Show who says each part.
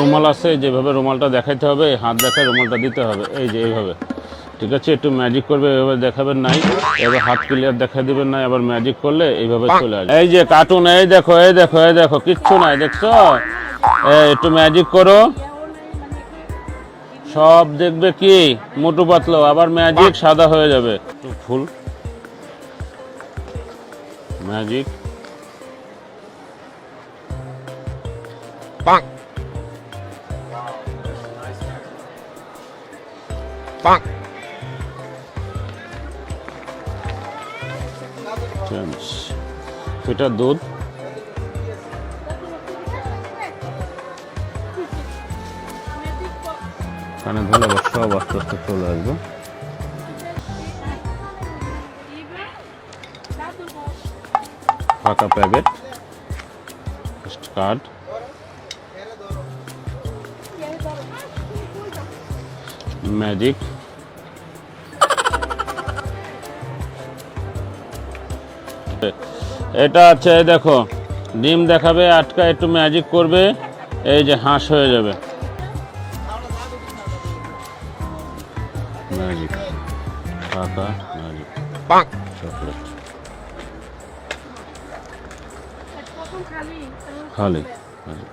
Speaker 1: রুমাল আছে, যেভাবে রুমালটা দেখাইতে হবে, হাত দেখায় রুমালটা দিতে হবে, এই যে এইভাবে। ঠিক আছে? একটু ম্যাজিক করবে এইভাবে দেখাবেন নাই। এবার হাত ক্লিয়ার দেখা দিবেন না আবার ম্যাজিক করলে এইভাবে চলে আসবে। এই যে কার্টুন এই দেখো এই দেখো এই দেখো, কিচ্ছু নাই, দেখছ? একটু ম্যাজিক করো। সব দেখবে কি? মোটু পাতলো, আবার ম্যাজিক সাদা হয়ে যাবে। ফুল। Magic
Speaker 2: Bonk. Bonk.
Speaker 1: এটা দুধ? কানে ধরে সব আস্তে আস্তে চলে আসবে। ফাঁকা প্যাকেট কার্ড ম্যাজিক এটা আছে এই দেখো ডিম দেখাবে আটকা একটু ম্যাজিক করবে এই যে হাঁস হয়ে যাবে। ম্যাজিক ফাঁকা ম্যাজিক চকলেট খালি ম্যাজিক